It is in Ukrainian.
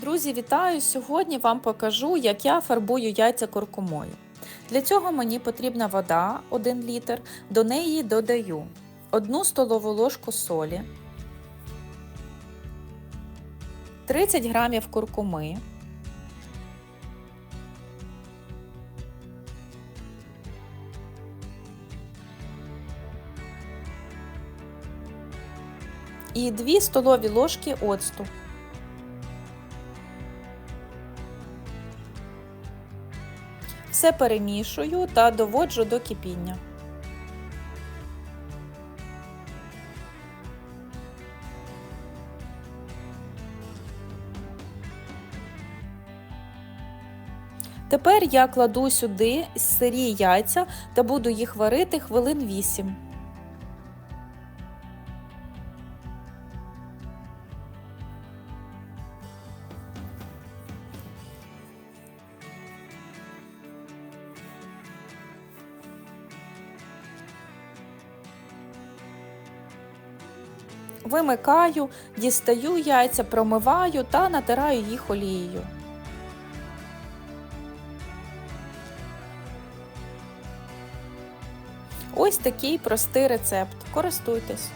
Друзі, вітаю! Сьогодні вам покажу, як я фарбую яйця куркумою. Для цього мені потрібна вода 1 літр, до неї додаю 1 столову ложку солі, 30 грамів куркуми, і 2 столові ложки оцту. Все перемішую та доводжу до кипіння. Тепер я кладу сюди сирі яйця та буду їх варити хвилин 8. Вимикаю, дістаю яйця, промиваю та натираю їх олією. Ось такий простий рецепт. Користуйтесь.